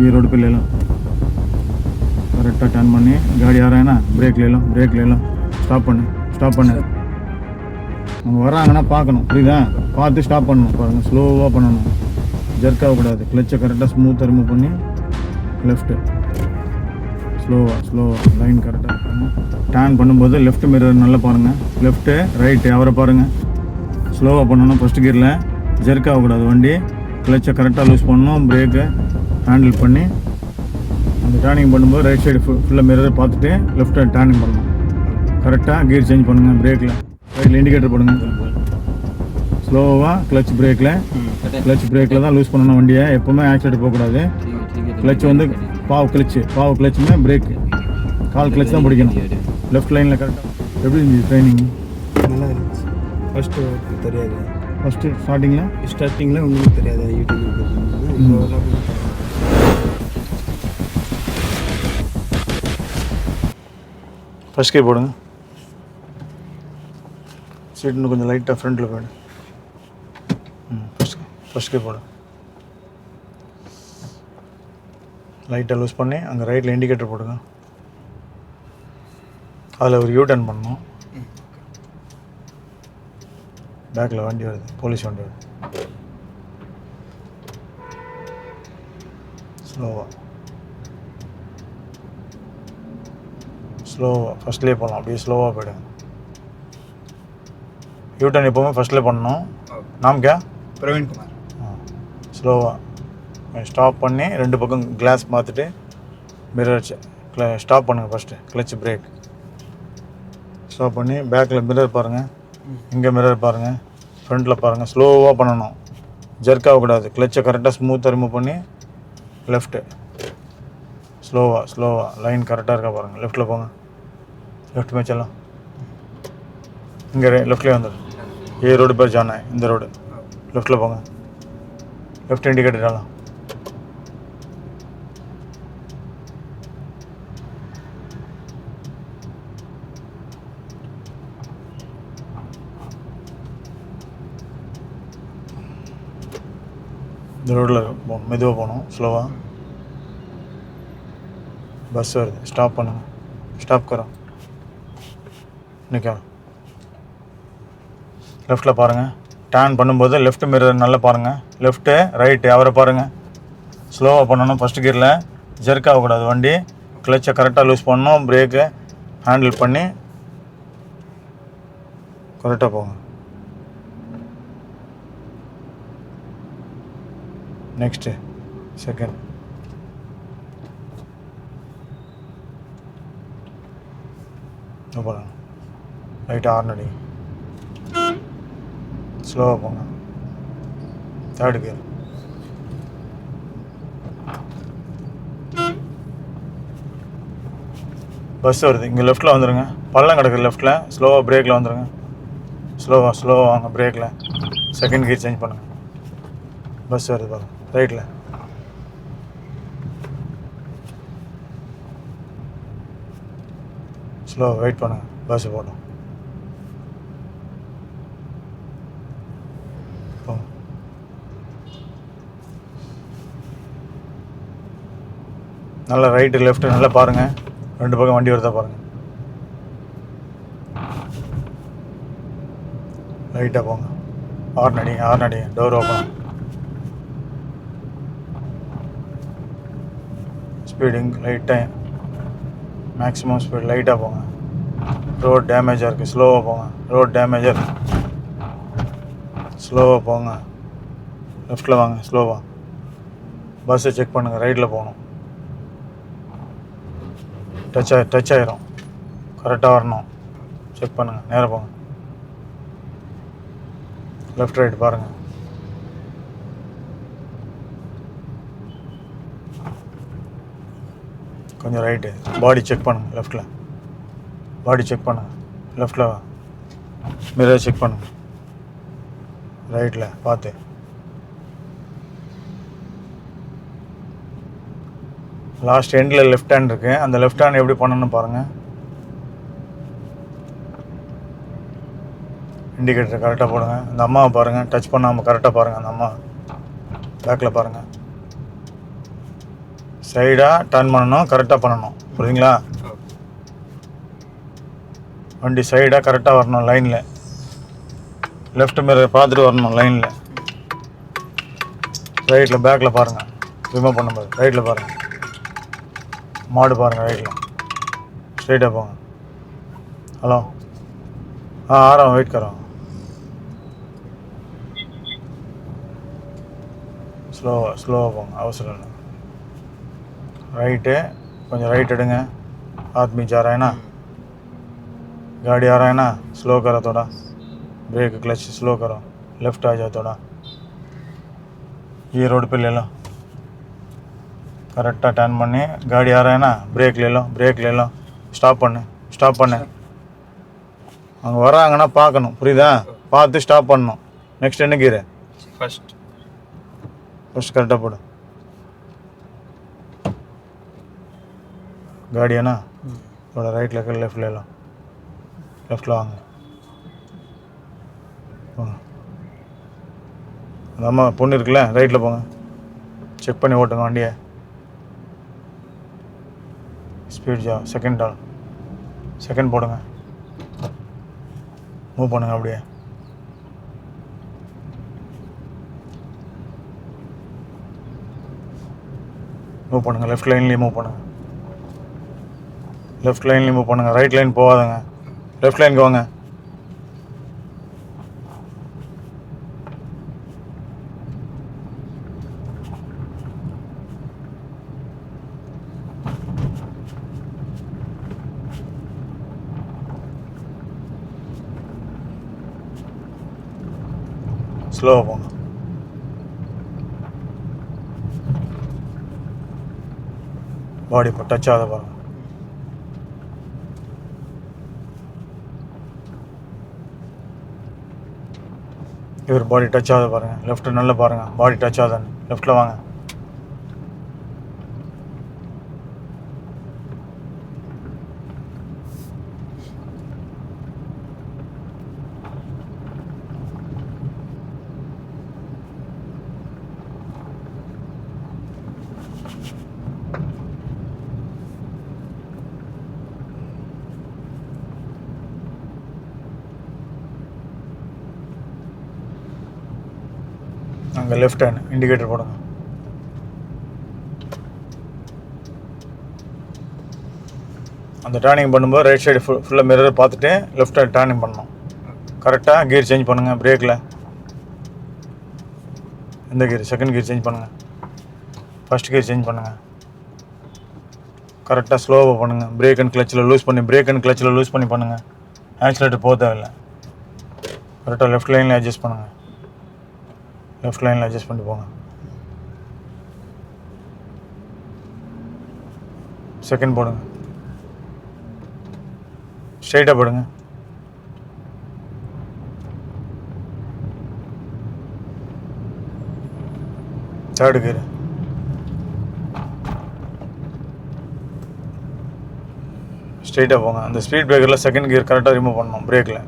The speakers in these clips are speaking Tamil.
ஈரோड पे ले लो கரெக்டாக டர்ன் பண்ணி காடி யாராங்கன்னா பிரேக் லேலாம் பிரேக் லேலாம் ஸ்டாப் பண்ணு ஸ்டாப் பண்ணு அவங்க வராங்கன்னா பார்க்கணும் புரியுதா பார்த்து ஸ்டாப் பண்ணணும் பாருங்கள் ஸ்லோவாக பண்ணணும் ஜர்க் ஆகக்கூடாது கிளச்சை கரெக்டாக ஸ்மூத் ரிமூவ் பண்ணி லெஃப்ட்டு ஸ்லோவாக ஸ்லோவாக லைன் கரெக்டாக இருக்கணும் டேன் பண்ணும்போது லெஃப்ட் மிரர் நல்லா பாருங்கள் லெஃப்ட்டு ரைட்டு அவரை பாருங்கள் ஸ்லோவாக பண்ணணும் ஃபஸ்ட் கீரில் ஜெர்க் ஆகக்கூடாது வண்டி கிளச்சை கரெக்டாக லூஸ் பண்ணணும் பிரேக்கு ஹேண்டில் பண்ணி அந்த டேர்னிங் பண்ணும்போது ரைட் சைடு ஃபுல்லாக மிரர் பார்த்துட்டு லெஃப்ட் டேர்னிங் பண்ணணும். கரெக்டாக கியர் சேஞ்ச் பண்ணுங்கள் பிரேக்கில் ரைட்டில் இண்டிகேட்டர் பண்ணுங்கள் ஸ்லோவாக கிளச் பிரேக்கில் கிளச் பிரேக்கில் தான் லூஸ் பண்ணணும் வண்டியை. எப்போவுமே ஆக்சிடென்ட் போகக்கூடாது. கிளச் வந்து பாவு கிளச்சு பாவு கிளச்சுமே பிரேக் கால் கிளச் தான் பிடிக்கணும். லெஃப்ட் லைனில் கரெக்டாக எப்படி இருந்துச்சு ட்ரைனிங் நல்லா இருந்துச்சு. ஃபஸ்ட்டு தெரியாது. ஃபஸ்ட்டு ஸ்டார்டிங்கில் ஸ்டார்டிங்கில் ஒன்றும் தெரியாது. யூடியூப் ஃபஸ்ட் கே போடுங்க. சீட் இன்னும் கொஞ்சம் லைட்டாக ஃப்ரண்ட்டில் போயிடு. ம் ஃபஸ்ட் ஃபஸ்ட் கே போடு. லைட்டாக லூஸ் பண்ணி அங்கே ரைட்டில் இண்டிகேட்டர் போடுங்க. அதில் ஒரு யூ டர்ன் பண்ணணும் பேக்கில் வண்டி வருது போலீஸ் வண்டி வருது. ஸ்லோவாக ஸ்லோவாக ஃபஸ்ட்லேயே போகலாம் அப்படியே ஸ்லோவாக போயிடுங்க யூ டர்ன் எப்போவுமே ஃபஸ்ட்லேயே பண்ணணும். நாம் கே? பிரவீன் குமார். ஸ்லோவாக ஸ்டாப் பண்ணி ரெண்டு பக்கம் கிளாஸ் மாற்றிட்டு மிரர் ஸ்டாப் பண்ணுங்கள் ஃபஸ்ட்டு கிளச் பிரேக் ஸ்டாப் பண்ணி பேக்கில் மிரர் பாருங்கள் இங்கே மிரர் பாருங்கள் ஃப்ரண்ட்டில் பாருங்கள் ஸ்லோவாக பண்ணணும். ஜர்க் ஆகக்கூடாது. கிளச்சை கரெக்டாக ஸ்மூத்தாக ரிமூவ் பண்ணி லெஃப்ட்டு ஸ்லோவாக ஸ்லோவாக லைன் கரெக்டாக இருக்கா பாருங்கள் லெஃப்ட்டில் போங்க. லெஃப்ட் மேட்செல்லாம் இங்கே லெஃப்ட்லேயே வந்துடும் ஏ ரோடு பேர் ஜானா இந்த ரோடு லெஃப்ட்டில் போங்க. லெஃப்ட் இண்டிகேட்டராலாம் இந்த ரோட்டில் போகணும் மெதுவாக போகணும் ஸ்லோவாக பஸ் வருது. ஸ்டாப் பண்ணுங்க. ஸ்டாப் கரோம் நிற்க லெஃப்ட்டில் பாருங்கள் டேர்ன் பண்ணும்போது லெஃப்ட் மிரர் நல்லா பாருங்கள் லெஃப்ட்டு ரைட்டு அவரை பாருங்கள் ஸ்லோவாக பண்ணணும் ஃபஸ்ட் கியரில் ஜெர்க் ஆகக்கூடாது வண்டி. கிளச்சை கரெக்டாக லூஸ் பண்ணணும். பிரேக்கு ஹேண்டில் பண்ணி கரெக்டாக போங்க. நெக்ஸ்ட்டு செகண்ட் போகலாம் லைட்டாக ஆர்ன் அடி ஸ்லோவாக போங்க தேர்டு கியர் பஸ் வருது. இங்கே லெஃப்ட்டில் வந்துடுங்க பள்ளம் கிடக்குது லெஃப்ட்டில் ஸ்லோவாக பிரேக்கில் வந்துடுங்க ஸ்லோவாக ஸ்லோவாக வாங்க பிரேக்கில் செகண்ட் கியர் சேஞ்ச் பண்ணுங்கள் பஸ் வருது பாருங்க. ரைட்டில் ஸ்லோவாக வெயிட் பண்ணுங்கள் பஸ் போட்டோம் நல்லா ரைட்டு லெஃப்ட்டு நல்லா பாருங்கள் ரெண்டு பக்கம் வண்டி வருதா பாருங்கள் லைட்டாக போங்க. ஹார்ன் அடிங்க ஹார்ன் அடிங்க. டோர் ஓப்பன் ஸ்பீடிங் லைட்டாக மேக்ஸிமம் ஸ்பீட் லைட்டாக போங்க. ரோட் டேமேஜாக இருக்குது ஸ்லோவாக போங்க. ரோட் டேமேஜாக இருக்குது ஸ்லோவாக போங்க. லெஃப்ட்டில் வாங்க ஸ்லோவாக பஸ்ஸை செக் பண்ணுங்கள் ரைட்டில் போகணும். டச் ஆகி டச் ஆகிரும் கரெக்டாக வரணும். செக் பண்ணுங்கள் நேராக போங்க. லெஃப்ட் ரைட் பாருங்கள் கொஞ்சம் ரைட்டு பாடி செக் பண்ணுங்கள் லெஃப்ட்டில் பாடி செக் பண்ணுங்கள் லெஃப்ட்டில் மிரர் செக் பண்ணுங்கள் ரைட்டில் பார்த்து. லாஸ்ட் எண்டில் லெஃப்ட் ஹேண்ட் இருக்கு. அந்த லெஃப்ட் ஹேண்ட் எப்படி பண்ணணும்னு பாருங்கள் இண்டிகேட்டர் கரெக்டாக போடுங்க. அந்த அம்மாவை பாருங்கள் டச் பண்ணாமல் கரெக்டாக பாருங்கள் அந்த அம்மா. பேக்கில் பாருங்கள் சைடாக டர்ன் பண்ணணும் கரெக்டாக பண்ணணும். புரியுதுங்களா? வண்டி சைடாக கரெக்டாக வரணும் லைனில் லெஃப்ட் மிரர் பார்த்துட்டு வரணும் லைனில் ரைட்டில் பேக்கில் பாருங்கள் ரிமூவ் பண்ணும்போது. ரைட்டில் பாருங்கள் மாடு பாருங்கள் ரைட்டில் ஸ்ட்ரைட்டாக போங்க ஹலோ हाँ आ रहा हूँ वेट कर रहा हूँ ஸ்லோ ஸ்லோவாக போங்க அவசரம் இல்லை ரைட்டு கொஞ்சம் ரைட் எடுங்க आदमी जा रहा है ना गाड़ी आ रहा है ना स्लो करो थोड़ा ब्रेक क्लच स्लो करो लेफ्ट आ जाओ थोड़ा ये रोड पे ले लो கரெக்டாக டர்ன் பண்ணி. காடி யாரேனா பிரேக் லேலும் பிரேக் லேலும் ஸ்டாப் பண்ணு ஸ்டாப் பண்ணு. அவங்க வராங்கன்னா பார்க்கணும். புரியுதா? பார்த்து ஸ்டாப் பண்ணணும். நெக்ஸ்ட் என்ன கீரை ஃபஸ்ட் ஃபஸ்ட் கரெக்டாக போடு. காடியானா? இதோட ரைட்டில் இருக்க லெஃப்டில் எல்லாம் லெஃப்டில் வாங்க. அந்த அம்மா பொண்ணு இருக்குல்ல ரைட்டில் போங்க. செக் பண்ணி ஓட்டுங்க வண்டியை. ஸ்பீட்ஜா செகண்ட் டால் செகண்ட் போடுங்க. மூவ் பண்ணுங்க அப்படியே. மூவ் பண்ணுங்கள் லெஃப்ட் லைன்லேயும் மூவ் பண்ணுங்கள் லெஃப்ட் லைன்லேயும் மூவ் பண்ணுங்கள் ரைட் லைன் போகாதுங்க. லெஃப்ட் லைனுக்கு வாங்க. ஸ்லோவாக போங்க பாடி இப்போ டச் ஆகாத பாருங்க இவர் பாடி டச் ஆகாத பாருங்க லெஃப்ட் நல்லா பாருங்க. பாடி டச் ஆகுதுன்னு லெஃப்டில் வாங்க. அங்கே லெஃப்ட் ஹேண்ட் இண்டிகேட்டர் போடுங்க. அந்த டேர்னிங் பண்ணும்போது ரைட் சைடு ஃபுல் ஃபுல்லாக மிரர் பார்த்துட்டு லெஃப்ட் ஹேண்ட் டேர்னிங் பண்ணணும். கரெக்டாக கியர் சேஞ்ச் பண்ணுங்கள் பிரேக்கில் எந்த கியர் செகண்ட் கியர் சேஞ்ச் பண்ணுங்கள் ஃபஸ்ட் கியர் சேஞ்ச் பண்ணுங்கள் கரெக்டாக ஸ்லோவாக பண்ணுங்கள் பிரேக் அண்ட் கிளச்சில் லூஸ் பண்ணி பிரேக் அண்ட் கிளச்சில் லூஸ் பண்ணி பண்ணுங்கள் ஆக்சிலேட்டர் போக தேவையில்லை. கரெக்டாக லெஃப்ட் லைனில் அட்ஜஸ்ட் பண்ணுங்கள் லெஃப்ட் லைனில் அட்ஜஸ்ட் பண்ணிட்டு போங்க. செகண்ட் போடுங்க. ஸ்ட்ரைட்டாக போடுங்க. தேர்டு கீர் ஸ்ட்ரைட்டாக போங்க. அந்த ஸ்பீட் பிரேக்கரில் செகண்ட் கியர் கரெக்டாக ரிமூவ் பண்ணணும். பிரேக்கில்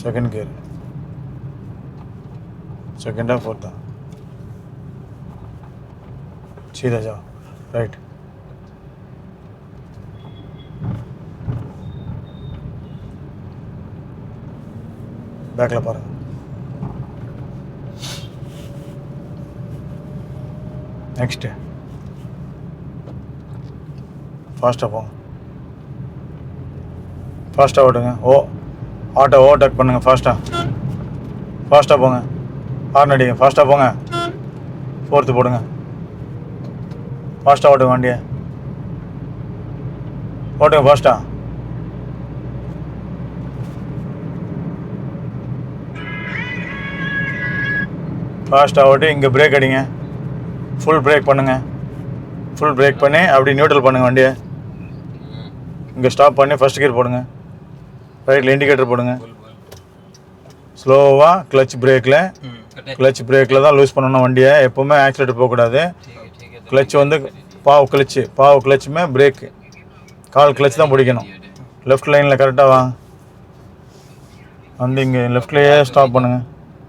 செகண்ட் கியர் செகண்டாக ஃபோர்த்தா சீதா ஜா ரைட் பேக்கில் பாருங்கள் நெக்ஸ்ட்டு ஃபாஸ்ட்டாக போங்க ஃபாஸ்ட்டாக ஓட்டுங்க ஓ ஆட்டோ ஓவர்டேக் பண்ணுங்கள் ஃபாஸ்ட்டாக ஃபாஸ்ட்டாக போங்க. ஹார்ன் அடிங்க ஃபாஸ்ட்டாக போங்க. ஃபோர்த்து போடுங்க. ஃபாஸ்ட்டாக ஓட்டுங்க வண்டியை. ஓட்டுங்க ஃபாஸ்ட்டாக ஃபாஸ்ட்டாக ஓட்டி இங்கே பிரேக் அடிங்க. ஃபுல் பிரேக் பண்ணுங்கள் ஃபுல் பிரேக் பண்ணி அப்படி நியூட்ரல் பண்ணுங்கள் வண்டியை. இங்கே ஸ்டாப் பண்ணி ஃபர்ஸ்ட் கியர் போடுங்க. ரைட்டில் இண்டிகேட்டர் போடுங்க. ஸ்லோவாக கிளச் பிரேக்கில் கிளச் பிரேக்கில் தான் லூஸ் பண்ணணும் வண்டியை. எப்போவுமே ஆக்சிலேட்டர் போகக்கூடாது. கிளச் வந்து பாவ் கிளச்சு பாவ் கிளச்சுமே பிரேக்கு கால் கிளச் தான் பிடிக்கணும். லெஃப்ட் லைனில் கரெக்டாக வா. வந்து இங்கே லெஃப்ட்லேயே ஸ்டாப் பண்ணுங்கள்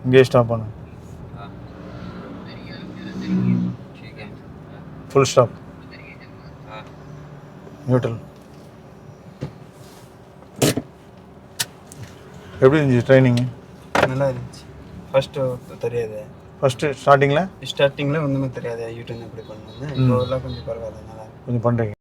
இங்கேயே ஸ்டாப் பண்ணுங்கள் ஃபுல் ஸ்டாப் நியூட்ரல் எப்படி இருந்துச்சு ட்ரைனிங்கு நல்லா இருந்துச்சு. ஃபர்ஸ்ட்டு தெரியாது. ஃபஸ்ட்டு ஸ்டார்டிங்கில் ஸ்டார்டிங்கில் ஒன்றுமே தெரியாது யூடியூப் எப்படி பண்ணணும்னு இப்போ எல்லாம் கொஞ்சம் பரவாயில்ல நல்லா. கொஞ்சம் பண்ணுறீங்க